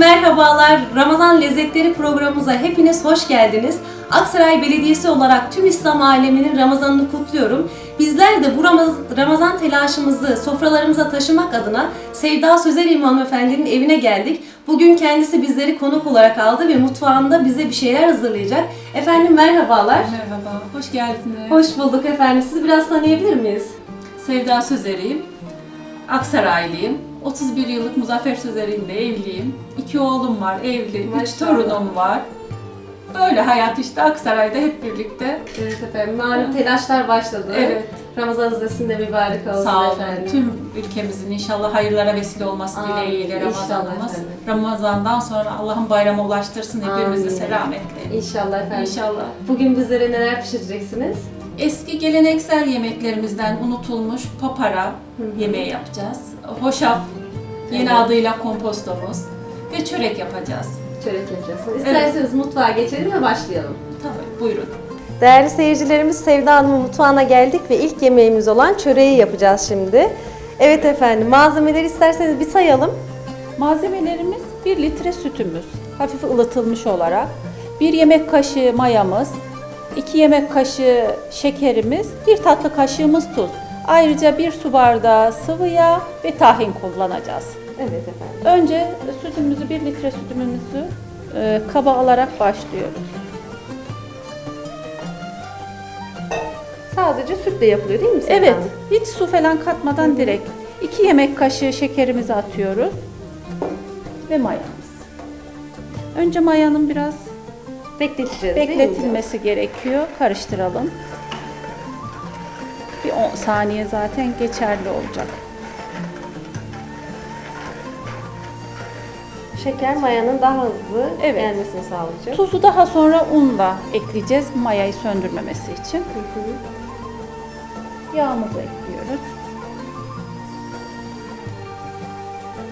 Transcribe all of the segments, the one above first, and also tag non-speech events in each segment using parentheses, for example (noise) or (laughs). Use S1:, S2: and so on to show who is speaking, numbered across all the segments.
S1: merhabalar. Ramazan Lezzetleri programımıza hepiniz hoş geldiniz. Aksaray Belediyesi olarak tüm İslam aleminin Ramazanını kutluyorum. Bizler de bu Ramaz- Ramazan telaşımızı sofralarımıza taşımak adına Sevda Sözer İmam Efendi'nin evine geldik. Bugün kendisi bizleri konuk olarak aldı ve mutfağında bize bir şeyler hazırlayacak. Efendim merhabalar.
S2: Merhaba, hoş geldiniz.
S1: Hoş bulduk efendim. Sizi biraz tanıyabilir miyiz?
S2: Sevda Sözer'iyim. Aksaraylıyım. 31 yıllık Muzaffer Sözer'in de evliyim. İki oğlum var, evli. Üç
S1: Maşallah.
S2: torunum var. Böyle hayat işte Aksaray'da hep birlikte.
S1: Evet efendim. Malum telaşlar başladı.
S2: Evet.
S1: Ramazanınız da sizin de mübarek olsun
S2: Sağ olun.
S1: efendim.
S2: Tüm ülkemizin inşallah hayırlara vesile olması
S1: Amin.
S2: dileğiyle Ramazanımız.
S1: efendim.
S2: Ramazandan sonra Allah'ın bayramı ulaştırsın hepimizi
S1: Amin.
S2: selametle.
S1: İnşallah efendim.
S2: İnşallah.
S1: Bugün bizlere neler pişireceksiniz?
S2: Eski geleneksel yemeklerimizden unutulmuş papara yemeği yapacağız. Hoşaf, yeni
S1: Evet.
S2: adıyla kompostomuz ve çörek yapacağız.
S1: Çörek yapacaksınız. İsterseniz mutfağa geçelim ve başlayalım.
S2: Tabii, buyurun.
S1: Değerli seyircilerimiz Sevda Hanım'ın mutfağına geldik ve ilk yemeğimiz olan çöreği yapacağız şimdi. Evet efendim malzemeleri isterseniz bir sayalım.
S3: Malzemelerimiz 1 litre sütümüz, hafif ılıtılmış olarak, 1 yemek kaşığı mayamız, 2 yemek kaşığı şekerimiz, 1 tatlı kaşığımız tuz. Ayrıca 1 su bardağı sıvı yağ ve tahin kullanacağız.
S1: Evet efendim.
S3: Önce sütümüzü, 1 litre sütümüzü e, kaba alarak başlıyoruz.
S1: Sadece sütle yapılıyor değil mi Sevda
S3: Evet, hiç su falan katmadan direkt 2 yemek kaşığı şekerimizi atıyoruz ve mayamız. Önce mayanın biraz
S1: Bekleteceğiz?
S3: Bekletilmesi gerekiyor. Karıştıralım. Bir 10 saniye zaten geçerli olacak.
S1: Şeker mayanın daha hızlı
S3: Evet.
S1: gelmesini sağlayacak.
S3: Tuzu daha sonra unla ekleyeceğiz mayayı söndürmemesi için.
S1: Hı hı.
S3: Yağımızı ekliyoruz.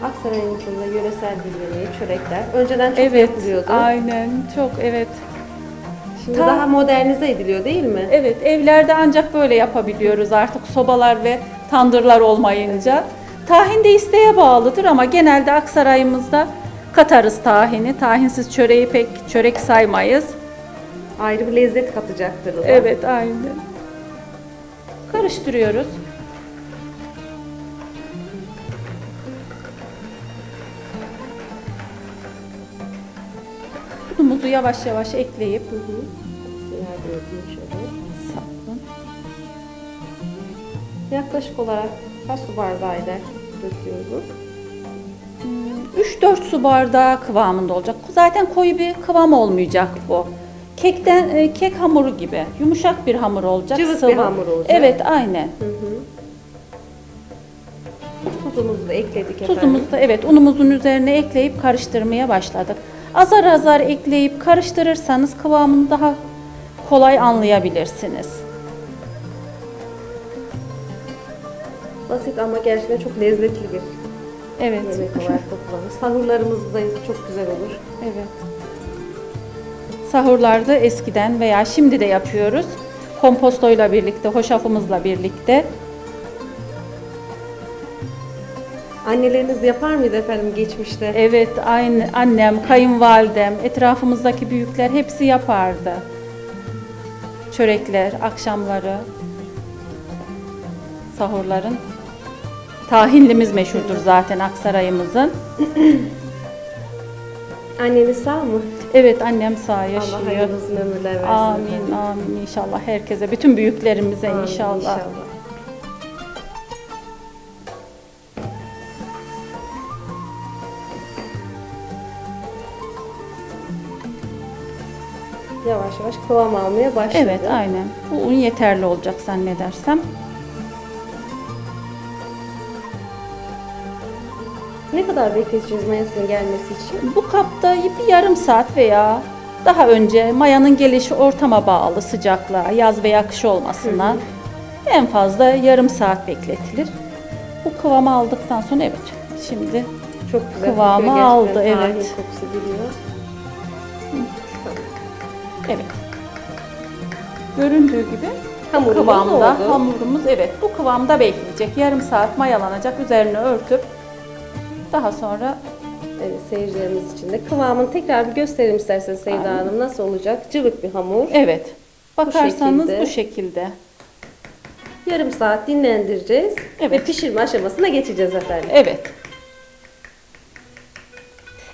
S1: Aksaray'ımızın da yöresel bir yemeği çörekler. Önceden çok
S3: Evet,
S1: yapılıyordu.
S3: aynen. Çok evet.
S1: Şimdi
S3: Ta-
S1: daha modernize ediliyor değil mi?
S3: Evet, evlerde ancak böyle yapabiliyoruz artık sobalar ve tandırlar olmayınca. Tahin de isteğe bağlıdır ama genelde Aksaray'ımızda katarız tahini. Tahinsiz çöreği pek çörek saymayız.
S1: Ayrı bir lezzet katacaktır o da.
S3: Evet, aynen. Karıştırıyoruz. Unumuzu yavaş yavaş ekleyip
S1: Hı hı. Şöyle.
S3: sapın.
S1: Yaklaşık olarak kaç su bardağıyla döküyoruz?
S3: 3-4 su bardağı kıvamında olacak. Zaten koyu bir kıvam olmayacak bu. Kekten e, kek hamuru gibi yumuşak bir hamur olacak.
S1: Cıvık bir
S3: sıvı.
S1: hamur olacak.
S3: Evet, aynen.
S1: Hı hı. Tuzumuzu da ekledik efendim.
S3: Tuzumuzu da evet unumuzun üzerine ekleyip karıştırmaya başladık. Azar azar ekleyip karıştırırsanız kıvamını daha kolay anlayabilirsiniz.
S1: Basit ama gerçekten çok lezzetli bir
S3: Evet.
S1: yemek olarak kullanılır. Sahurlarımızda çok güzel olur.
S3: Evet. Sahurlarda eskiden veya şimdi de yapıyoruz. Kompostoyla birlikte, hoşafımızla birlikte.
S1: Anneleriniz yapar mıydı efendim geçmişte?
S3: Evet, aynı annem, kayınvalidem, etrafımızdaki büyükler hepsi yapardı. Çörekler, akşamları, sahurların. Tahinlimiz meşhurdur zaten Aksaray'ımızın. (clears throat)
S1: Anneniz sağ mı?
S3: Evet, annem sağ yaşıyor.
S1: Allah hayırlı uzun ömürler versin.
S3: Amin,
S1: efendim.
S3: amin inşallah herkese, bütün büyüklerimize
S1: Amin,
S3: inşallah.
S1: Yavaş yavaş kıvam almaya başladı.
S3: Evet, aynen. Bu un yeterli olacak zannedersem.
S1: Ne kadar bekleteceğiz mayasının gelmesi için?
S3: Bu kapta bir yarım saat veya daha önce mayanın gelişi ortama bağlı sıcaklığa, yaz veya kış olmasına en fazla yarım saat bekletilir. Bu kıvamı aldıktan sonra evet şimdi
S1: Çok güzel
S3: Kıvamı aldı, evet.
S1: kokusu geliyor.
S3: evet. Göründüğü gibi
S1: Hamurumuz
S3: kıvamda
S1: oldu.
S3: hamurumuz evet bu kıvamda bekleyecek. Yarım saat mayalanacak üzerine örtüp daha sonra
S1: Evet seyircilerimiz için de. Kıvamını tekrar bir gösterelim isterseniz Sevda Hanım. Nasıl olacak? Cıvık bir hamur.
S3: Evet. Bakarsanız
S1: şekilde.
S3: bu şekilde.
S1: Yarım saat dinlendireceğiz ve
S3: Evet.
S1: pişirme aşamasına geçeceğiz efendim.
S3: Evet.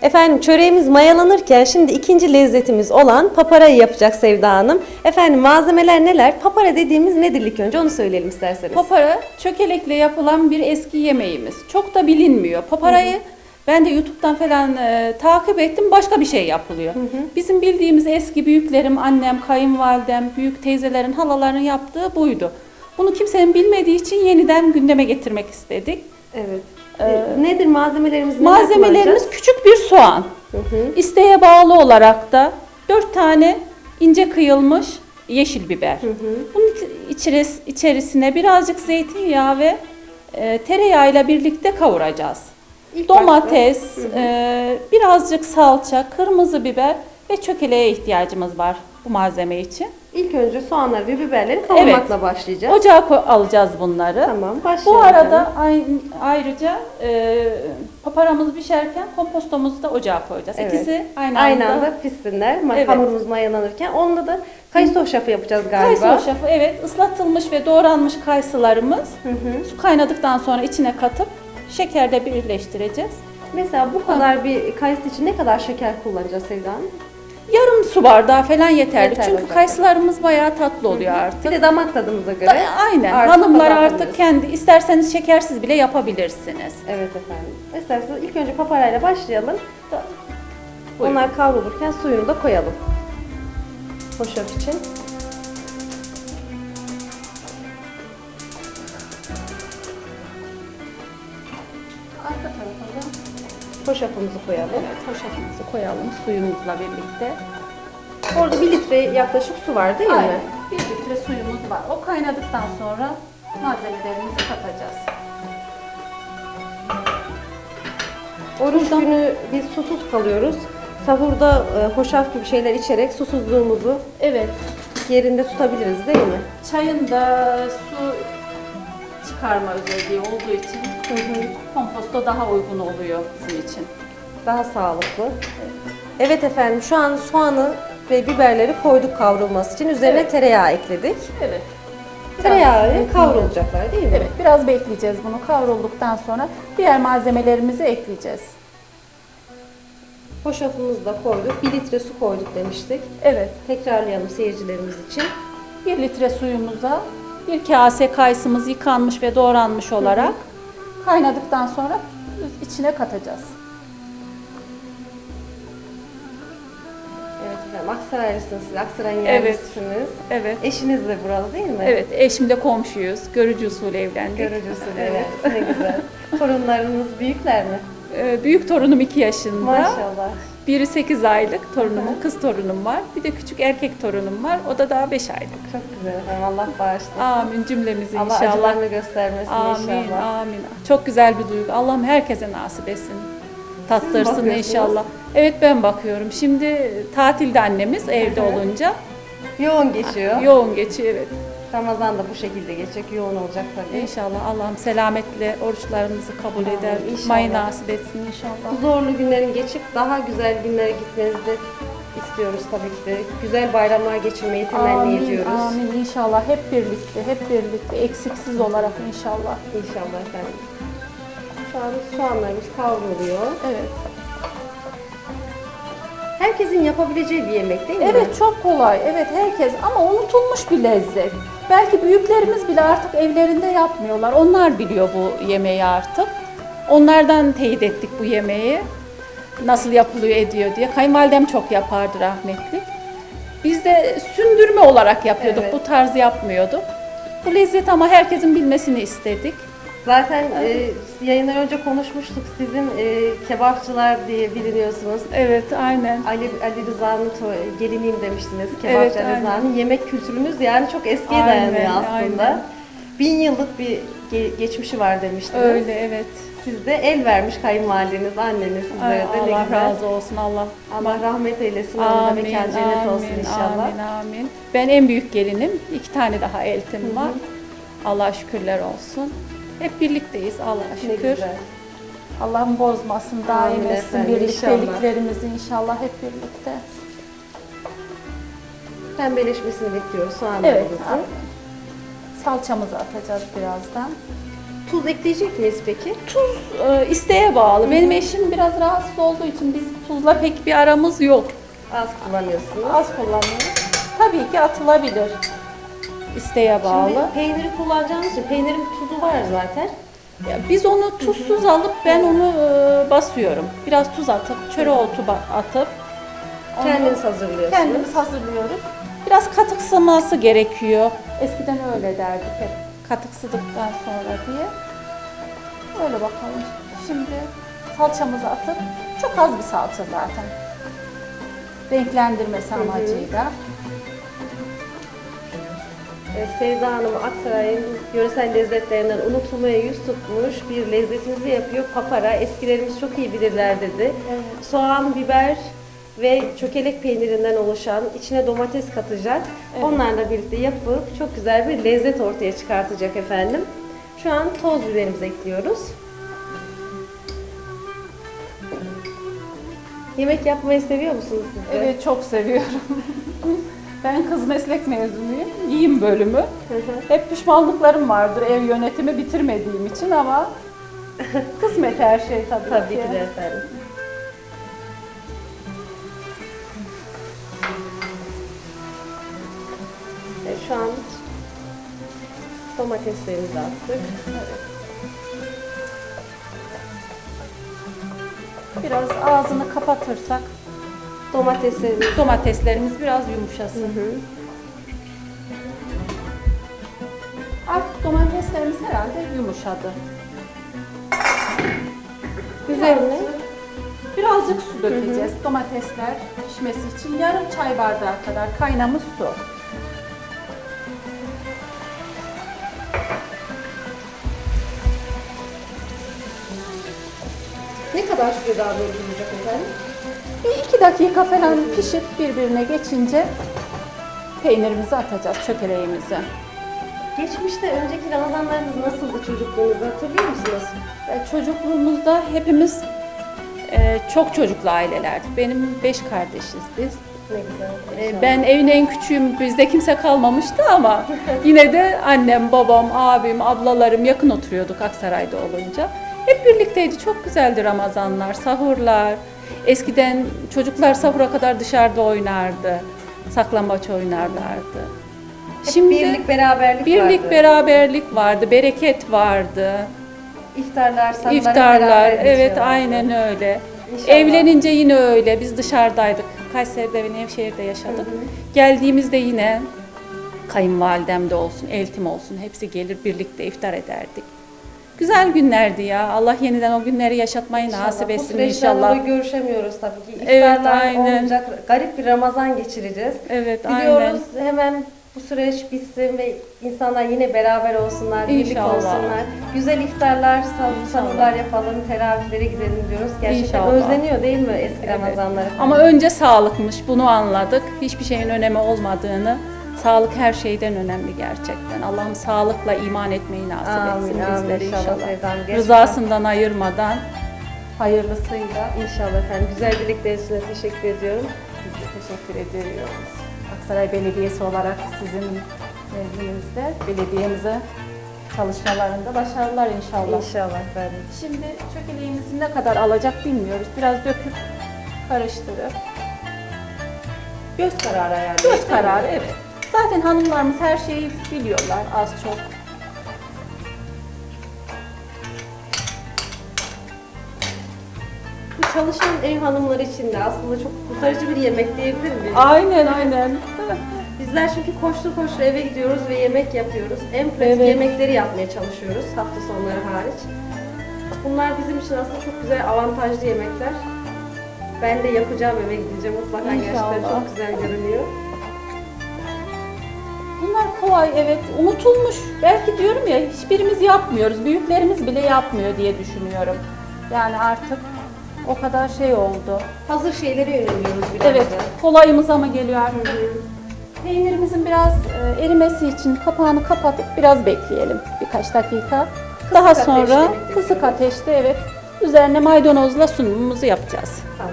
S1: Efendim çöreğimiz mayalanırken şimdi ikinci lezzetimiz olan paparayı yapacak Sevda Hanım. Efendim malzemeler neler? Papara dediğimiz nedir ilk önce onu söyleyelim isterseniz.
S3: Papara çökelekle yapılan bir eski yemeğimiz. Çok da bilinmiyor. Paparayı ben de YouTube'dan falan e, takip ettim. Başka bir şey yapılıyor. Bizim bildiğimiz eski büyüklerim, annem, kayınvalidem, büyük teyzelerin, halaların yaptığı buydu. Bunu kimsenin bilmediği için yeniden gündeme getirmek istedik.
S1: evet. Ee, nedir malzemelerimiz? neler
S3: Malzemelerimiz
S1: kullanacağız?
S3: küçük bir soğan.
S1: Hı hı.
S3: İsteğe bağlı olarak da 4 tane ince kıyılmış yeşil biber. Bunun iç- içeris- içerisine birazcık zeytinyağı ve e, tereyağıyla birlikte kavuracağız.
S1: İlk
S3: Domates, e, birazcık salça, kırmızı biber ve çökeleğe ihtiyacımız var bu malzeme için.
S1: İlk önce soğanları ve biberleri kavurmakla başlayacağız.
S3: Ocağa alacağız bunları.
S1: Tamam
S3: Bu
S1: başlayalım.
S3: arada
S1: efendim.
S3: ay- ayrıca e, paparamız pişerken kompostomuzu da ocağa koyacağız.
S1: Evet.
S3: İkisi aynı,
S1: aynı
S3: anda.
S1: pişsinler. Ma-
S3: Evet.
S1: Hamurumuz mayalanırken. Onda da kayısı hoşafı yapacağız galiba.
S3: Kayısı hoşafı evet ıslatılmış ve doğranmış kayısılarımız
S1: Hı hı.
S3: su kaynadıktan sonra içine katıp şekerle birleştireceğiz.
S1: Mesela bu kadar bir kayısı için ne kadar şeker kullanacağız Sevda Hanım?
S3: Yarım su bardağı falan yeterli.
S1: Yeterli
S3: Çünkü
S1: olacak.
S3: kayısılarımız bayağı tatlı oluyor
S1: Bir
S3: artık.
S1: de damak tadımıza göre.
S3: Da- Aynen.
S1: artı
S3: Hanımlar artık kendi isterseniz şekersiz bile yapabilirsiniz.
S1: Evet efendim. İsterseniz ilk önce paparayla başlayalım.
S3: Buyurun.
S1: Onlar kavrulurken suyunu da koyalım. Hoşaf için. Hoşafımızı koyalım.
S3: evet, hoşafımızı koyalım suyumuzla birlikte.
S1: Orada bir litre yaklaşık su var değil
S3: Aynen.
S1: mi?
S3: Bir litre suyumuz var. O kaynadıktan sonra malzemelerimizi katacağız.
S1: Oruç günü biz susuz kalıyoruz. Sahurda e, hoşaf gibi şeyler içerek susuzluğumuzu
S3: Evet.
S1: yerinde tutabiliriz değil mi?
S3: Çayın da su çıkarma özelliği olduğu için komposto daha uygun oluyor bizim için.
S1: Daha sağlıklı. Evet efendim şu an soğanı ve biberleri koyduk kavrulması için. Üzerine
S3: Evet.
S1: tereyağı ekledik.
S3: Evet.
S1: Tereyağı kavrulacaklar değil mi?
S3: Evet, biraz bekleyeceğiz bunu. Kavrulduktan sonra diğer malzemelerimizi ekleyeceğiz.
S1: Hoşafımızı da koyduk. 1 litre su koyduk demiştik.
S3: Evet,
S1: Tekrarlayalım seyircilerimiz için.
S3: 1 litre suyumuza bir kase kayısımız yıkanmış ve doğranmış olarak kaynadıktan sonra içine katacağız.
S1: Evet efendim Aksaraylısınız siz. Aksaray'ın
S3: Evet.
S1: yerlisiniz.
S3: Evet.
S1: Eşiniz de buralı değil mi?
S3: Evet, eşimle komşuyuz. Görücü usulü evlendik.
S1: Görücü usulü,
S3: Evet.
S1: evet. Ne güzel. (laughs) Torunlarınız büyükler mi?
S3: Ee, Büyük torunum 2 yaşında.
S1: Maşallah.
S3: Biri 8 aylık torunumun, kız torunum var. Bir de küçük erkek torunum var. O da daha 5 aylık.
S1: Çok güzel efendim. Allah bağışlasın.
S3: Amin cümlemizi
S1: Allah
S3: inşallah.
S1: acılarını göstermesin
S3: Amin,
S1: inşallah.
S3: amin. Çok güzel bir duygu. Allah'ım herkese nasip etsin. Tattırsın inşallah. Evet ben bakıyorum. Şimdi tatilde annemiz evde olunca
S1: Yoğun geçiyor.
S3: yoğun geçiyor evet.
S1: Ramazan da bu şekilde geçecek. Yoğun olacak tabii.
S3: İnşallah Allah'ım selametle oruçlarımızı kabul
S1: Amin,
S3: eder.
S1: inşallah.
S3: Tutmayı nasip etsin inşallah.
S1: Bu zorlu günlerin geçip daha güzel günlere gitmenizi de istiyoruz tabii ki de. Güzel bayramlar geçirmeyi temenni
S3: Amin,
S1: ediyoruz.
S3: amin inşallah hep birlikte, hep birlikte eksiksiz olarak inşallah.
S1: İnşallah efendim. Şu an soğanlarımız kavruluyor.
S3: Evet.
S1: Herkesin yapabileceği bir yemek değil mi?
S3: Evet çok kolay. Evet herkes ama unutulmuş bir lezzet. Belki büyüklerimiz bile artık evlerinde yapmıyorlar. Onlar biliyor bu yemeği artık. Onlardan teyit ettik bu yemeği. Nasıl yapılıyor ediyor diye. Kayınvalidem çok yapardı rahmetli. Biz de sündürme olarak yapıyorduk.
S1: Evet.
S3: Bu tarz yapmıyorduk. Bu lezzet ama herkesin bilmesini istedik.
S1: Zaten e, yayından önce konuşmuştuk. Sizin e, kebapçılar diye biliniyorsunuz.
S3: Evet aynen.
S1: Ali, Ali Rıza'nın to- geliniyim demiştiniz. Kebapçı
S3: Evet,
S1: Ali. Rıza'nın. Yemek kültürümüz yani çok eskiye
S3: Aynen,
S1: dayanıyor aslında.
S3: aynen.
S1: Bin yıllık bir ge- geçmişi var demiştiniz.
S3: Öyle evet.
S1: Siz de el vermiş kayınvalideniz, anneniz sizlere
S3: Ay,
S1: de ne
S3: Allah
S1: güzel.
S3: razı olsun Allah.
S1: Allah rahmet eylesin. Onun da mekan cennet olsun inşallah.
S3: Amin, amin. Ben en büyük gelinim. İki tane daha eltim var. Allah'a şükürler olsun. Hep birlikteyiz Allah'a
S1: Ne
S3: şükür.
S1: güzel.
S3: Allah'ım bozmasın, daim
S1: Amin
S3: etsin
S1: efendim,
S3: birlikteliklerimizi inşallah hep birlikte.
S1: Pembeleşmesini bekliyoruz
S3: Evet,
S1: soğanlarımızın.
S3: aynen. salçamızı atacağız birazdan.
S1: Tuz ekleyecek miyiz peki?
S3: Tuz e, isteğe bağlı. Benim eşim biraz rahatsız olduğu için biz tuzla pek bir aramız yok.
S1: Az kullanıyorsunuz.
S3: Az kullanıyoruz. Tabii ki atılabilir. İsteğe bağlı.
S1: Şimdi peyniri kullanacağımız için peynirin tuzu var zaten.
S3: Ya biz onu tuzsuz alıp ben onu e, basıyorum. Biraz tuz atıp, çöreotu ba- atıp onu
S1: Kendiniz hazırlıyorsunuz.
S3: kendimiz hazırlıyoruz. Biraz katık sıması gerekiyor. Eskiden öyle derdik hep. Katık sıdıktan sonra diye. Öyle bakalım. Şimdi salçamızı atıp çok az bir salça zaten. Renklendirmesi amacıyla.
S1: Ee, Sevda Hanım Aksaray'ın yöresel lezzetlerinden unutulmaya yüz tutmuş bir lezzetimizi yapıyor. Papara. Eskilerimiz çok iyi bilirler dedi.
S3: Evet.
S1: Soğan, biber ve çökelek peynirinden oluşan içine domates katacak.
S3: Evet.
S1: Onlarla birlikte yapıp çok güzel bir lezzet ortaya çıkartacak efendim. Şu an toz biberimizi ekliyoruz. Yemek yapmayı seviyor musunuz siz de?
S3: Evet çok seviyorum. (laughs) ben kız meslek mezunuyum. Giyim bölümü.
S1: Hı hı.
S3: Hep pişmanlıklarım vardır ev yönetimi bitirmediğim için ama kısmet her şey tabii,
S1: Tabii
S3: ki.
S1: ki de efendim. Evet, şu an domateslerimizi attık.
S3: Biraz ağzını kapatırsak
S1: Domateslerimiz
S3: domateslerimiz biraz yumuşasın.
S1: Hı hı.
S3: Artık domateslerimiz herhalde yumuşadı.
S1: Üzerine
S3: Birazcık su dökeceğiz domatesler pişmesi için. Yarım çay bardağı kadar kaynamış su.
S1: ne kadar süre daha böyle duracak efendim?
S3: Bir iki dakika falan pişip birbirine geçince peynirimizi atacağız, çökeleğimizi.
S1: Geçmişte önceki Ramazanlarınız nasıldı çocukluğunuzda hatırlıyor musunuz?
S3: E, Çocukluğumuzda hepimiz e, çok çocuklu ailelerdik. Benim beş kardeşiz biz.
S1: Ne güzel.
S3: E. Ben evin en küçüğüm, bizde kimse kalmamıştı ama (laughs) yine de annem, babam, abim, ablalarım yakın oturuyorduk Aksaray'da olunca. Hep birlikteydi. Çok güzeldi Ramazanlar, sahurlar. Eskiden çocuklar sahura kadar dışarıda oynardı. Saklambaç oynarlardı.
S1: Hep birlik beraberlik
S3: birlik
S1: vardı.
S3: beraberlik vardı, bereket vardı.
S1: İftarlar,
S3: İftarlar, evet aynen öyle.
S1: İnşallah.
S3: Evlenince yine öyle. Biz dışarıdaydık. Kayseri'de ve Nevşehir'de yaşadık. Geldiğimizde yine kayınvalidem de olsun, eltim olsun hepsi gelir birlikte iftar ederdik. Güzel günlerdi ya. Allah yeniden o günleri yaşatmayı
S1: İnşallah.
S3: nasip
S1: Bu
S3: etsin inşallah.
S1: dolayı görüşemiyoruz tabii ki.
S3: Evet,
S1: İftarlar
S3: aynen.
S1: olmayacak. Garip bir Ramazan geçireceğiz.
S3: Evet,
S1: Biliyoruz hemen bu süreç bitsin ve insanlar yine beraber olsunlar, birlik olsunlar. Güzel iftarlar, sahurlar yapalım, teravihlere gidelim diyoruz. Gerçekten
S3: İnşallah.
S1: özleniyor değil mi eski
S3: Evet.
S1: Ramazanları?
S3: Ama önce sağlıkmış. Bunu anladık. Hiçbir şeyin önemi olmadığını. Sağlık her şeyden önemli gerçekten. Allah'ım sağlıkla iman etmeyi nasip
S1: Amin,
S3: etsin
S1: amin.
S3: bizlere
S1: İnşallah
S3: inşallah. Rızasından ayırmadan hayırlısıyla
S1: İnşallah efendim. Güzel dilekler için de teşekkür ediyorum.
S3: Biz de teşekkür ediyoruz. Aksaray Belediyesi olarak sizin nezdinizde belediyemize çalışmalarında başarılar inşallah.
S1: İnşallah efendim.
S3: Şimdi çökeleğimizi ne kadar alacak bilmiyoruz. Biraz döküp karıştırıp.
S1: Göz kararı yani.
S3: Göz kararı evet. Zaten hanımlarımız her şeyi biliyorlar az çok.
S1: Bu çalışan ev hanımları için de aslında çok kurtarıcı bir yemek diyebilir miyiz?
S3: Aynen aynen. (laughs)
S1: Bizler çünkü koştur koştur eve gidiyoruz ve yemek yapıyoruz. En pratik
S3: Evet.
S1: yemekleri yapmaya çalışıyoruz hafta sonları hariç. Bunlar bizim için aslında çok güzel avantajlı yemekler. Ben de yapacağım eve gidince mutlaka gerçekten
S3: İnşallah.
S1: çok güzel görünüyor.
S3: Bunlar kolay evet unutulmuş. Belki diyorum ya hiçbirimiz yapmıyoruz. Büyüklerimiz bile yapmıyor diye düşünüyorum. Yani artık o kadar şey oldu.
S1: Hazır şeylere yöneliyoruz biraz
S3: Evet
S1: da.
S3: kolayımıza mı geliyor artık? Peynirimizin biraz e, erimesi için kapağını kapatıp biraz bekleyelim birkaç dakika. Daha
S1: ateşte
S3: sonra kısık ateşte evet Üzerine maydanozla sunumumuzu yapacağız.
S1: Tamam.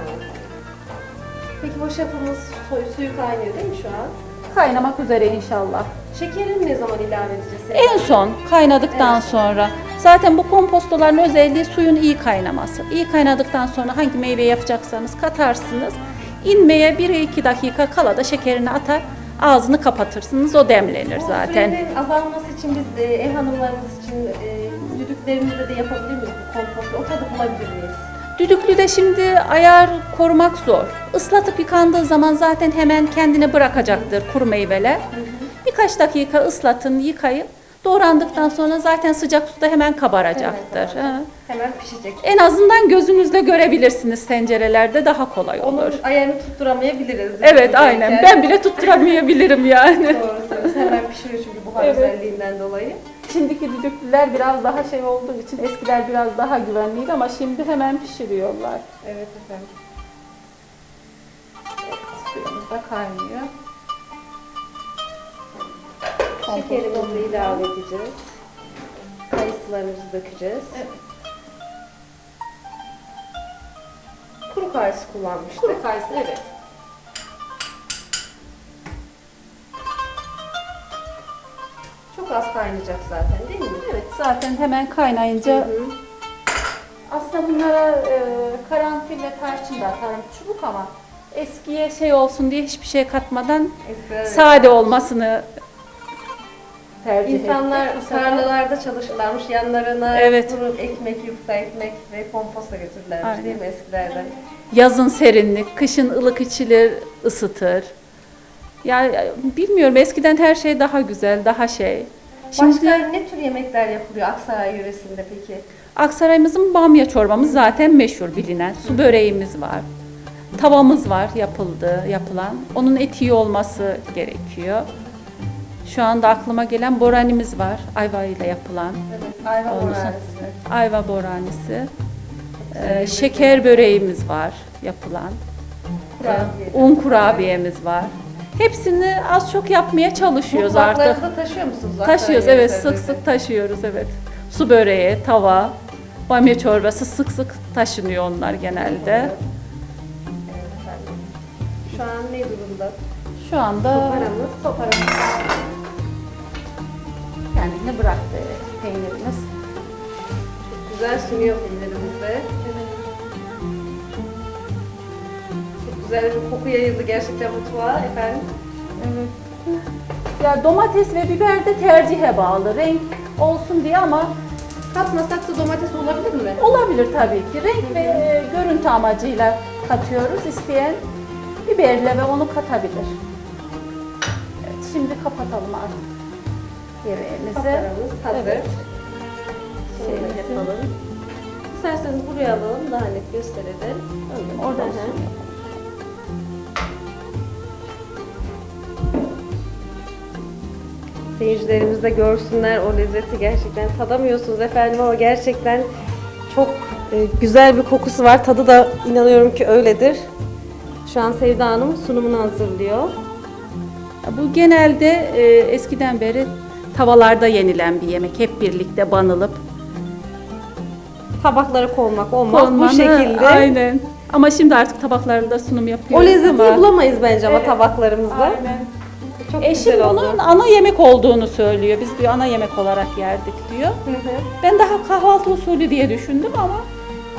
S1: Peki hoşafımız su- suyu kaynıyor değil mi şu an?
S3: Kaynamak üzere inşallah.
S1: Şekerini ne zaman ilave edeceğiz?
S3: En son kaynadıktan sonra zaten bu kompostoların özelliği suyun iyi kaynaması. İyi kaynadıktan sonra hangi meyve yapacaksanız katarsınız. İnmeye 1-2 dakika kala da şekerini atar ağzını kapatırsınız o demlenir
S1: Bu
S3: zaten.
S1: sürenin azalması için biz de ev hanımlarımız için e, düdüklerimizde de yapabilir miyiz bu kompostu? O tadı bulabilir miyiz?
S3: Düdüklüde şimdi ayar korumak zor. Islatıp yıkandığı zaman zaten hemen kendine bırakacaktır kuru meyveler. Birkaç dakika ıslatın, yıkayın. Doğrandıktan sonra zaten sıcak suda hemen kabaracaktır.
S1: Hemen kabaracak. Hemen pişecek.
S3: En azından gözünüzde görebilirsiniz tencerelerde daha kolay olur.
S1: Onun ayarını tutturamayabiliriz.
S3: Evet aynen. Ben bile (laughs) tutturamayabilirim yani.
S1: Doğru söylüyorsun. Hemen pişiyor çünkü buhar
S3: Evet.
S1: özelliğinden dolayı.
S3: Şimdiki düdüklüler biraz daha şey olduğu için eskiler biraz daha güvenliydi ama şimdi hemen pişiriyorlar.
S1: Evet efendim.
S3: Suyumuz da kaynıyor.
S1: Şekerimizi ilave edeceğiz. Kayısılarımızı dökeceğiz. Kuru kayısı kullanmıştık.
S3: Kuru kayısı evet.
S1: Çok az kaynayacak zaten değil mi?
S3: Evet zaten hemen kaynayınca
S1: Hı hı.
S3: aslında bunlara e, karanfil ve tarçın da atarım çubuk ama eskiye şey olsun diye hiçbir şey katmadan
S1: Eskiden
S3: sade olmasını tercih ettik.
S1: İnsanlar
S3: sefer-
S1: tarlalarda çalışırlarmış. Yanlarına
S3: Evet.
S1: kuru ekmek, yufka ekmek ve komposta götürürlermiş
S3: Aynen.
S1: değil mi eskilerden?
S3: Yazın serinlik, kışın ılık içilir, ısıtır. Yani bilmiyorum eskiden her şey daha güzel, daha şey. Şimdi
S1: Başka ne tür yemekler yapılıyor Aksaray yöresinde peki?
S3: Aksaray'ımızın bamya çorbamız zaten meşhur bilinen. Su böreğimiz var. Tavamız var yapıldı, yapılan. Onun eti iyi olması gerekiyor. Şu anda aklıma gelen boranimiz var. Ayva ile yapılan.
S1: Evet, ayva
S3: Ondan
S1: morarisi.
S3: Ayva boranisi. Ee, şeker böreğimiz var yapılan.
S1: Kurabiye.
S3: Ee, un kurabiyemiz var. Hepsini az çok yapmaya çalışıyoruz artık.
S1: Mutfaklarınızda taşıyor musunuz? Aksaray
S3: Taşıyoruz evet sık sık taşıyoruz evet. Su böreği, tava, bamya çorbası sık sık taşınıyor onlar genelde.
S1: Evet efendim. Şu an ne durumda?
S3: Şu anda
S1: Soparamız.
S3: soparamız kendini bıraktı evet peynirimiz.
S1: Güzel sünüyor peynirimiz de. Güzel bir koku yayıldı gerçekten mutfağa efendim.
S3: Evet. Ya domates ve biber de tercihe bağlı. Renk olsun diye ama
S1: Katmasak da domates olabilir mi?
S3: olabilir tabii ki. Renk ve e, görüntü amacıyla katıyoruz. İsteyen biberle ve onu katabilir. Evet, şimdi kapatalım artık yemeğimizi.
S1: Soparamız hazır.
S3: Evet.
S1: Şöyle
S3: Şeyimizi-
S1: yapalım. İsterseniz buraya alalım daha net gösterelim.
S3: Oradan
S1: Hı hı. Seyircilerimiz de görsünler o lezzeti gerçekten tadamıyorsunuz efendim ama gerçekten çok e, güzel bir kokusu var. Tadı da inanıyorum ki öyledir. Şu an Sevda Hanım sunumunu hazırlıyor.
S3: Bu genelde e, eskiden beri tavalarda yenilen bir yemek. Hep birlikte banılıp
S1: Tabaklara konmak olmaz bu
S3: konmanı-
S1: şekilde.
S3: Aynen. Ama şimdi artık tabaklarda sunum
S1: O
S3: yapıyoruz
S1: lezzeti
S3: ama.
S1: bulamayız bence ama
S3: Evet.
S1: tabaklarımızda.
S3: Aynen.
S1: Çok
S3: Eşim
S1: güzel
S3: bunun
S1: oldu.
S3: ana yemek olduğunu söylüyor. Biz diyor ana yemek olarak yerdik diyor.
S1: Hı hı.
S3: Ben daha kahvaltı usulü diye düşündüm ama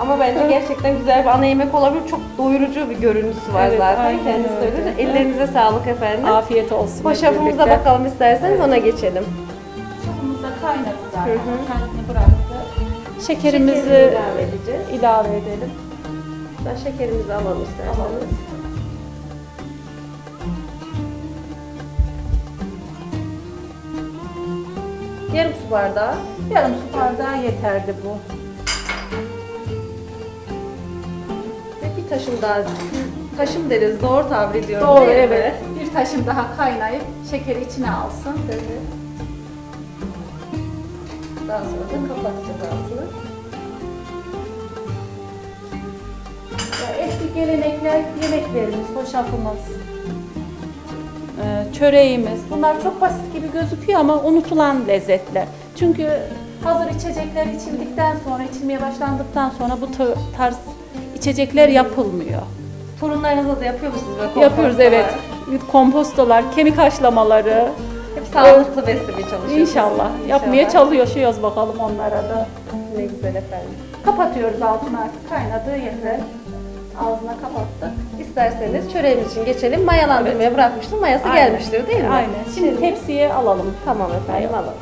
S1: Ama bence
S3: Evet.
S1: gerçekten güzel bir ana yemek olabilir. Çok doyurucu bir görüntüsü var
S3: Evet,
S1: zaten.
S3: aynen
S1: Kendisi
S3: öyle.
S1: söyledi. Ellerinize sağlık efendim.
S3: afiyet olsun. hep
S1: Hoşafımıza
S3: birlikte.
S1: bakalım isterseniz ona geçelim.
S3: Hoşafımız da kaynadı zaten.
S1: Hı hı.
S3: Kendini bıraktı. Şekerimizi
S1: Şekerini ilave edeceğiz.
S3: ilave edelim.
S1: Ben şekerimizi alalım isterseniz.
S3: Alalım.
S1: Yarım su bardağı.
S3: Yarım su bardağı yeterli bu.
S1: Ve bir taşım daha. Taşım deriz. Doğru tabir ediyorum.
S3: Doğru
S1: değil mi?
S3: evet. Bir taşım daha kaynayıp şekeri içine alsın.
S1: Hı. Daha sonra da kapatacağız altını.
S3: Ya Eski gelenekler, yemeklerimiz, e, çöreğimiz. Bunlar çok basit gibi gözüküyor ama unutulan lezzetler. Çünkü Hazır içecekler içildikten sonra, içilmeye başlandıktan sonra bu tarz içecekler yapılmıyor.
S1: Fırınlarınızda da yapıyor musunuz böyle
S3: Yapıyoruz
S1: kompostolar?
S3: evet. Kompostolar, kemik haşlamaları.
S1: Hep sağlıklı beslemeye çalışıyorsunuz.
S3: İnşallah. Yapmaya çalışıyoruz bakalım onlara da.
S1: Ne güzel efendim.
S3: Kapatıyoruz altını artık kaynadığı yerler. Ağzına kapattık.
S1: İsterseniz çöreğimiz için geçelim. Mayalandırmaya bırakmıştım. Mayası
S3: Aynen.
S1: gelmiştir değil mi?
S3: Aynen. Şimdi tepsiye alalım.
S1: Tamam efendim alalım.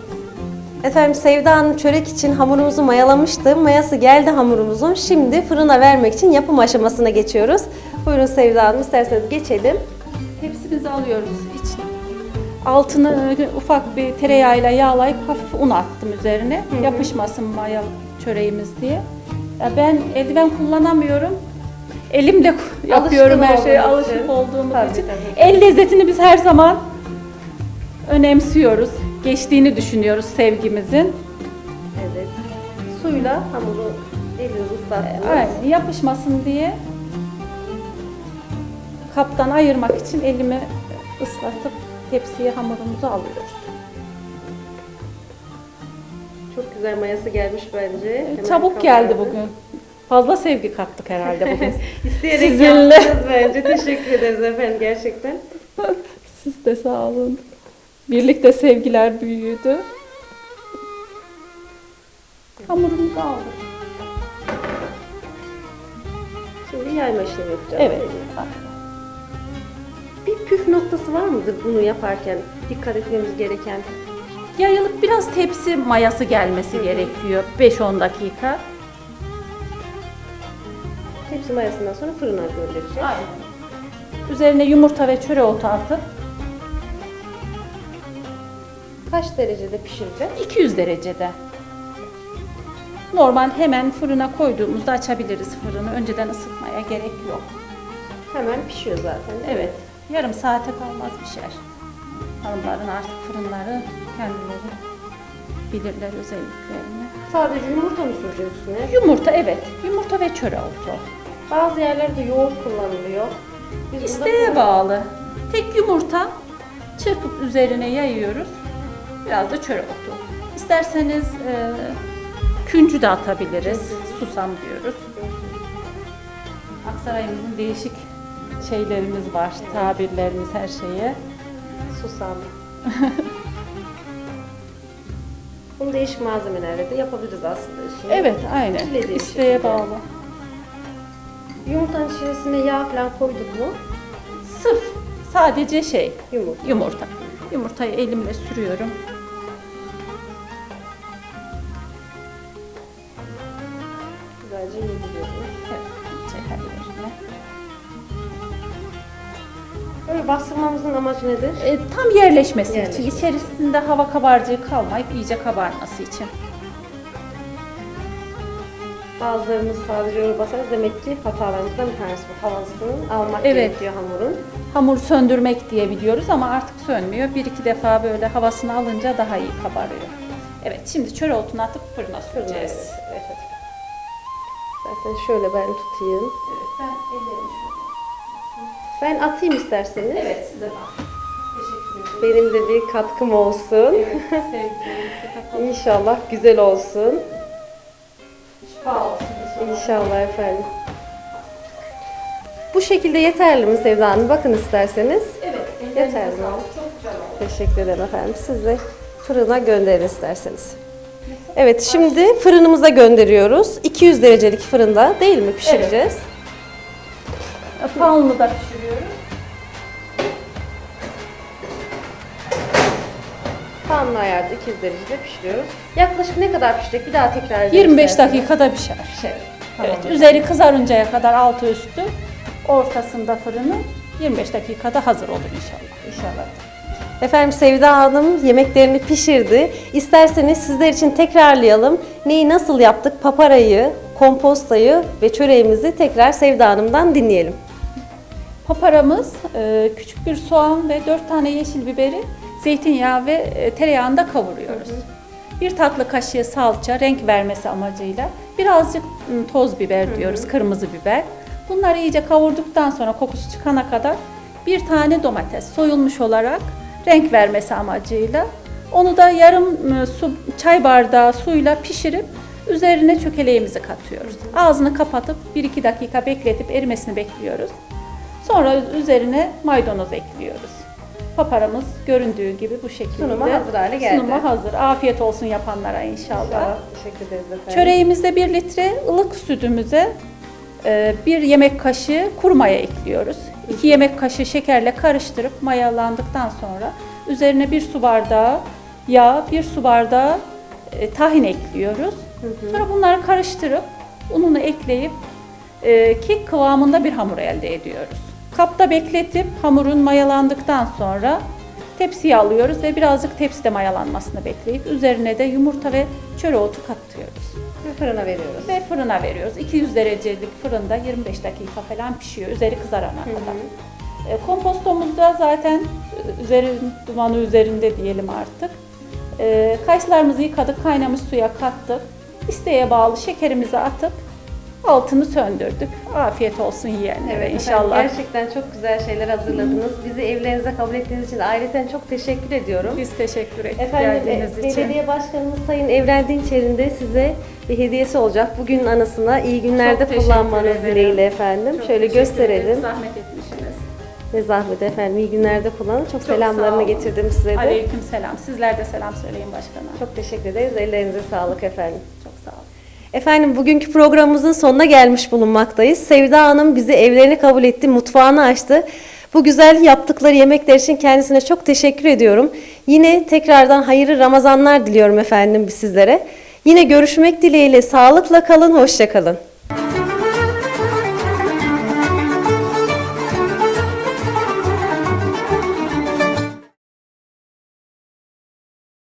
S1: Efendim Sevda Hanım çörek için hamurumuzu mayalamıştı. Mayası geldi hamurumuzun. Şimdi fırına vermek için yapım aşamasına geçiyoruz. Buyurun Sevda Hanım isterseniz geçelim.
S3: Tepsimizi alıyoruz içine. Altını ufak bir tereyağıyla yağlayıp hafif un attım üzerine. Yapışmasın maya çöreğimiz diye. Ya ben eldiven kullanamıyorum. Elimle yapıyorum her
S1: olduğunuz
S3: alışık
S1: için.
S3: olduğumuz
S1: Tabii,
S3: için.
S1: tabii.
S3: El lezzetini biz her zaman önemsiyoruz. Geçtiğini düşünüyoruz sevgimizin.
S1: Evet. Suyla hamuru elinizi ıslattınız.
S3: Aynen yapışmasın diye kaptan ayırmak için elimi ıslatıp tepsiye hamurumuzu alıyoruz.
S1: Çok güzel mayası gelmiş bence. Hemen
S3: Çabuk geldi
S1: kabardı.
S3: bugün. Fazla sevgi kattık herhalde bugün. (laughs)
S1: İsteyerek
S3: Sizinle.
S1: yaptınız bence. Teşekkür ederiz efendim gerçekten. (laughs)
S3: Siz de sağ olun. Birlikte sevgiler büyüdü. Hamurumuzu aldık.
S1: Şimdi yayma işlemi yapacağız.
S3: Evet.
S1: Bir püf noktası var mıdır bunu yaparken? Dikkat etmemiz gereken.
S3: Yayılıp biraz tepsi mayası gelmesi gerekiyor. 5-10 dakika.
S1: Tepsi mayasından sonra fırına göndereceğiz.
S3: Aynen. Üzerine yumurta ve çöreotu atıp
S1: Kaç derecede pişireceğiz?
S3: 200 derecede. Normal hemen fırına koyduğumuzda açabiliriz fırını. Önceden ısıtmaya gerek yok.
S1: Hemen pişiyor zaten.
S3: Evet. Yarım saate kalmaz pişer. Hanımların artık fırınları kendileri bilirler özelliklerini.
S1: Sadece yumurta mı süreceğiz üstüne?
S3: Yumurta evet. Yumurta ve çöreotu.
S1: Bazı yerlerde yoğurt kullanılıyor. Biz
S3: İsteğe bağlı. Tek yumurta çırpıp üzerine yayıyoruz. Biraz da çöreotu. İsterseniz e, küncü de atabiliriz. Susam diyoruz. Aksaray'ımızın değişik şeylerimiz var. Tabirlerimiz her şeye.
S1: Susam. (laughs) Bunu değişik malzemelerle de yapabiliriz aslında. Şimdi.
S3: Evet aynen. İsteğe bağlı.
S1: Yumurtanın içerisine yağ falan koyduk mu?
S3: Sırf sadece şey
S1: Yumurta.
S3: yumurta. Yumurtayı elimle sürüyorum.
S1: Güzelce yediriyoruz.
S3: Evet, yerine.
S1: Böyle bastırmamızın amacı nedir?
S3: E, tam yerleşmesi
S1: Yerleşmesi.
S3: için, içerisinde hava kabarcığı kalmayıp iyice kabarması için.
S1: Bazılarımız sadece öyle basarız. Demek ki hatalarımızdan bir tanesi bu. Havasını almak
S3: Evet.
S1: gerekiyor hamurun.
S3: Hamur söndürmek diye biliyoruz ama artık sönmüyor. Bir iki defa böyle havasını alınca daha iyi kabarıyor. Evet, şimdi çöreotunu atıp fırına süreceğiz.
S1: Evet. evet. İsterseniz şöyle ben tutayım.
S3: Evet, ben ellerimi
S1: Ben atayım isterseniz.
S3: Evet, size bak. Teşekkür ederim.
S1: Benim de bir katkım olsun.
S3: Evet, sevgilerinizi katalım.
S1: İnşallah güzel olsun.
S3: Şifa olsun inşallah.
S1: İnşallah efendim. Bu şekilde yeterli mi Sevda Hanım? Bakın isterseniz.
S3: Evet,
S1: Yeter
S3: ellerinize
S1: mi?
S3: sağlık. Çok güzel oldu.
S1: Teşekkür ederim efendim. Siz de fırına gönderin isterseniz. Evet şimdi fırınımıza gönderiyoruz. 200 derecelik fırında değil mi pişireceğiz?
S3: Panlı da pişiriyoruz.
S1: Fanlı ayarda 200 derecede pişiriyoruz. Yaklaşık ne kadar pişecek? Bir daha tekrar edelim
S3: 25
S1: isterseniz.
S3: dakikada pişer.
S1: Şey,
S3: Evet,
S1: tamam.
S3: üzeri kızarıncaya kadar altı üstü, ortasında fırını 25 dakikada hazır olur inşallah.
S1: İnşallah. Efendim Sevda Hanım yemeklerini pişirdi. İsterseniz sizler için tekrarlayalım. Neyi nasıl yaptık? Paparayı, kompostayı ve çöreğimizi tekrar Sevda Hanım'dan dinleyelim.
S3: Paparamız e, küçük bir soğan ve 4 tane yeşil biberi zeytinyağı ve e, tereyağında kavuruyoruz. Bir tatlı kaşığı salça renk vermesi amacıyla birazcık toz biber diyoruz, kırmızı biber. Bunları iyice kavurduktan sonra kokusu çıkana kadar bir tane domates soyulmuş olarak renk vermesi amacıyla Onu da yarım su çay bardağı suyla pişirip üzerine çökeleğimizi katıyoruz. Ağzını kapatıp 1-2 dakika bekletip erimesini bekliyoruz. Sonra üzerine maydanoz ekliyoruz. Paparamız göründüğü gibi bu şekilde.
S1: Sunuma hazır hale geldi.
S3: Sunuma hazır. Afiyet olsun yapanlara inşallah.
S1: İnşallah. Teşekkür ederiz efendim.
S3: Çöreğimizde 1 litre ılık sütümüze e, bir yemek kaşığı kuru maya ekliyoruz. 2 yemek kaşığı şekerle karıştırıp mayalandıktan sonra üzerine 1 su bardağı yağ, 1 su bardağı e, tahin ekliyoruz. Sonra bunları karıştırıp ununu ekleyip e, kek kıvamında bir hamur elde ediyoruz. Kapta bekletip hamurun mayalandıktan sonra tepsiye alıyoruz ve birazcık tepside mayalanmasını bekleyip üzerine de yumurta ve çöre otu katıyoruz.
S1: Ve fırına veriyoruz.
S3: Ve fırına veriyoruz. 200 derecelik fırında 25 dakika falan pişiyor. Üzeri kızarana kadar. E, kompostomuzda zaten üzerin dumanı üzerinde diyelim artık. E, kayısılarımızı yıkadık, kaynamış suya kattık. İsteğe bağlı şekerimizi atıp altını söndürdük. Afiyet olsun yiyenlere
S1: Evet
S3: inşallah.
S1: efendim, gerçekten çok güzel şeyler hazırladınız. Bizi evlerinize kabul ettiğiniz için aileten çok teşekkür ediyorum.
S3: Biz teşekkür ettik
S1: Efendim
S3: geldiğiniz
S1: e,
S3: için.
S1: belediye başkanımız Sayın Evren Dinçer'in de size bir hediyesi olacak. Bugün anısına iyi günlerde
S3: Çok
S1: kullanmanız dileğiyle efendim.
S3: Çok
S1: Şöyle gösterelim.
S3: ederiz, Zahmet etmişsiniz.
S1: Ne zahmet efendim. İyi günlerde kullanın. Çok,
S3: Çok
S1: selamlarını getirdim size de.
S3: Aleyküm selam. Sizler de selam söyleyin başkana. Çok
S1: teşekkür ederiz. Ellerinize sağlık efendim. Efendim bugünkü programımızın sonuna gelmiş bulunmaktayız. Sevda Hanım bizi evlerine kabul etti, mutfağını açtı. Bu güzel yaptıkları yemekler için kendisine çok teşekkür ediyorum. Yine tekrardan hayırlı Ramazanlar diliyorum efendim sizlere. Yine görüşmek dileğiyle sağlıkla kalın, hoşça kalın.